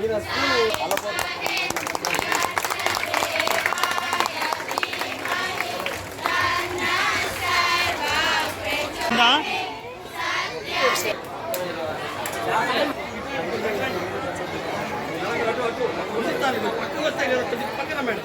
ఈయన స్కూల్ అలపోటు ఉందా పక్కన మేడం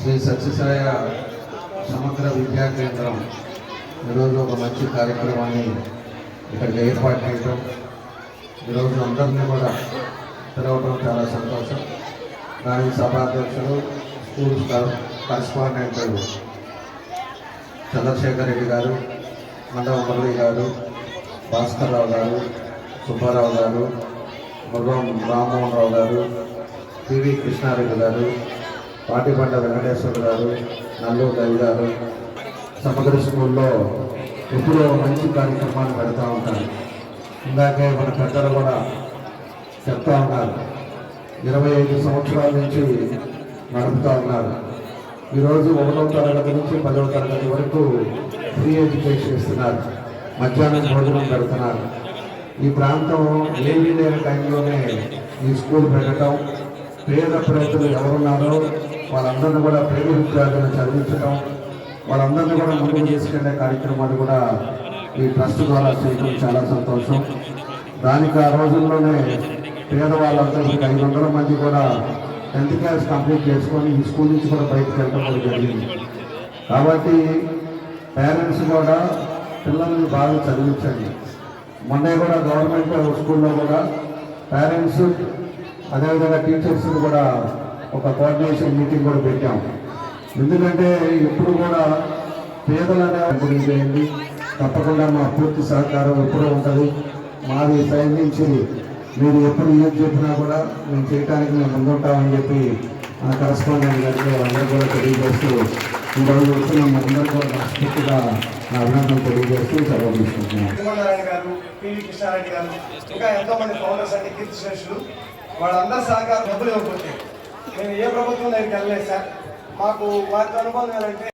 శ్రీ సత్యసాయ సమగ్ర విద్యా కేంద్రం ఈరోజు ఒక మంచి కార్యక్రమాన్ని ఇక్కడ ఏర్పాటు చేయడం ఈరోజు అందరినీ కూడా పిలవడం చాలా సంతోషం. దానికి సభాధ్యక్షులు స్కూల్ కర- కరస్పాండెంట్ చంద్రశేఖర్ రెడ్డి గారు మండవ మురళి గారు భాస్కర్ రావు గారు సుబ్బారావు గారు ముర్రం రామ్మోహన్ రావు గారు పివి కృష్ణారెడ్డి గారు పాటిపండ వెంకటేశ్వర గారు నల్లూరు రవి గారు సమగ్ర స్కూల్లో ఎప్పుడో మంచి కార్యక్రమాలు పెడతా ఉంటారు. ఇందాకే మన పెద్దలు కూడా చెప్తా ఉన్నారు. ఇరవై ఐదు సంవత్సరాల నుంచి నడుపుతా ఉన్నారు. ఈరోజు ఒకటో తరగతి నుంచి పదవ తరగతి వరకు ఫ్రీ ఎడ్యుకేషన్ ఇస్తున్నారు మధ్యాహ్నం భోజనం పెడుతున్నారు. ఈ ప్రాంతం ఏమీ లేని టైంలోనే ఈ స్కూల్ పెట్టడం. పేద ప్రజలు ఎవరున్నారో వాళ్ళందరినీ కూడా ప్రేమ విద్యార్థులను చదివించడం వాళ్ళందరినీ కూడా ముందుకు తీసుకెళ్ళే కార్యక్రమాలు కూడా ఈ ట్రస్ట్ ద్వారా చేయడం చాలా సంతోషం. దానికి ఆ రోజుల్లోనే పేదవాళ్ళందరూ ఐదు వందల మంది కూడా టెన్త్ క్లాస్ కంప్లీట్ చేసుకొని ఈ స్కూల్ నుంచి కూడా బయటకు వెళ్ళడం కూడా జరిగింది. కాబట్టి పేరెంట్స్ కూడా పిల్లల్ని బాగా చదివించండి. మొన్నే కూడా గవర్నమెంట్ స్కూల్లో కూడా పేరెంట్స్ అదేవిధంగా టీచర్స్ కూడా ఒక కోఆర్డినేషన్ మీటింగ్ కూడా పెట్టాం. ఎందుకంటే ఇప్పుడు కూడా పేదలనే గురించి తప్పకుండా మా పూర్తి సహకారం ఎప్పుడూ ఉంటుంది. మాది సైడ్ నుంచి మీరు ఎప్పుడు ఏం చెప్పినా కూడా మేము చేయడానికి మేము ముందుంటామని చెప్పి మన కరస్పాండెంట్ గారికి అందరూ కూడా తెలియజేస్తూ ఈరోజు వచ్చిన మనందరూ కూడా మనస్ఫూర్తిగా నా అభినందనలు తెలియజేస్తూ సెలవు తీసుకుంటున్నాను. గారు పివి కృష్ణారెడ్డి గారు ఇంకా ఎంతోమంది ఫౌండర్స్ అంటే కీర్తి శ్రేష్ఠులు వాళ్ళందరూ సహకారం డబ్బులు ఇవ్వకపోతే మేము ఏ ప్రభుత్వం దగ్గరికి వెళ్ళలేదు సార్. మాకు వారితో అనుబంధం ఏంటంటే